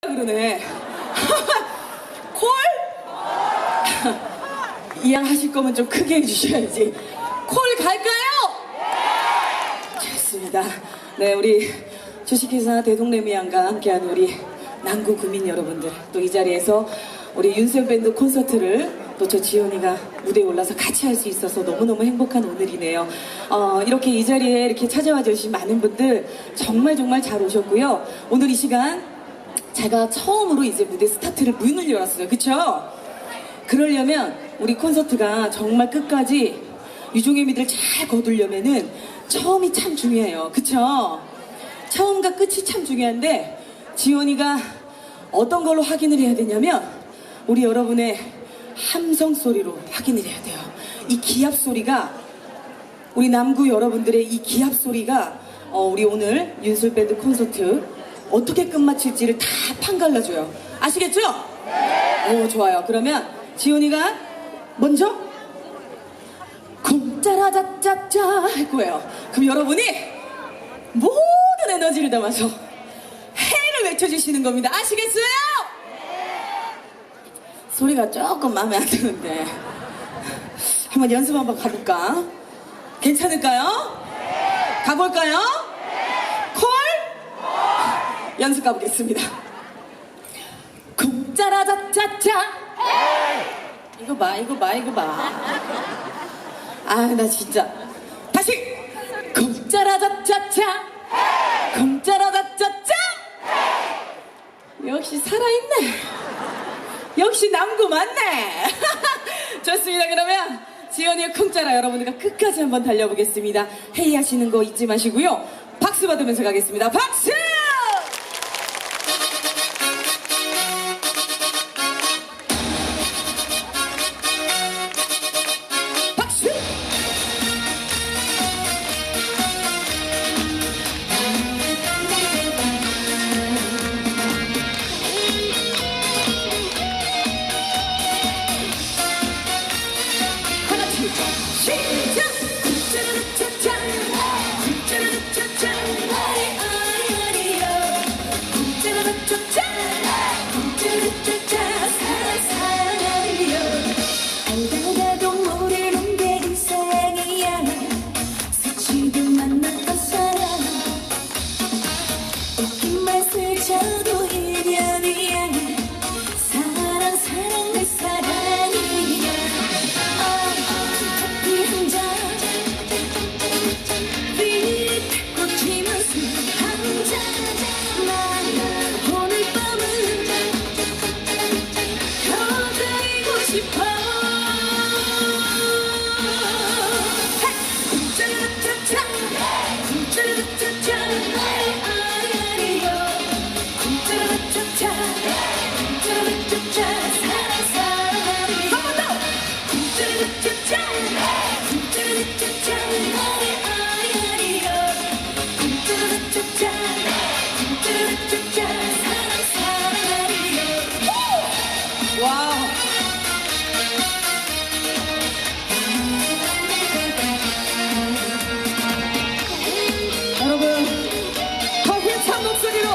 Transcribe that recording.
그러네. 콜? 이양 하실 거면 좀 크게 해주셔야지. 콜 갈까요? 좋습니다. 네, 우리 주식회사 대동레미안과 함께하는 우리 남구 구민 여러분들 또 이 자리에서 우리 윤쌤 밴드 콘서트를 또 저 지연이가 무대에 올라서 같이 할 수 있어서 너무너무 행복한 오늘이네요. 어, 이렇게 이 자리에 이렇게 찾아와 주신 많은 분들 정말 정말 잘 오셨고요. 오늘 이 시간 제가 처음으로 이제 무대 스타트를 문을 열었어요. 그쵸? 그러려면 우리 콘서트가 정말 끝까지 유종의 미를 잘 거두려면은 처음이 참 중요해요. 그쵸? 처음과 끝이 참 중요한데 지원이가 어떤 걸로 확인을 해야 되냐면 우리 여러분의 함성 소리로 확인을 해야 돼요. 이 기합 소리가 우리 남구 여러분들의 이 기합 소리가 어, 우리 오늘 윤술 밴드 콘서트 어떻게 끝마칠지를 다 판갈라줘요. 아시겠죠? 오 좋아요. 그러면 지훈이가 먼저 쿵짜라짜짜짜 할 거예요. 그럼 여러분이 모든 에너지를 담아서 해를 외쳐주시는 겁니다. 아시겠어요? 소리가 조금 마음에 안 드는데 한번 연습 한번 가볼까? 괜찮을까요? 가볼까요? 콜? 연습 가보겠습니다. 쿵짜라짜짜짜 이거 봐 이거 봐 이거 봐 아 나 진짜. 다시! 쿵짜라짜짜짜 쿵짜라짜짜짜 역시 살아있네. 역시 남구 맞네. 좋습니다. 그러면 지연이의 쿵짜라 여러분들과 끝까지 한번 달려보겠습니다. 회의하시는 거 잊지 마시고요. 박수 받으면서 가겠습니다. 박수 멈춰도 Anlatsa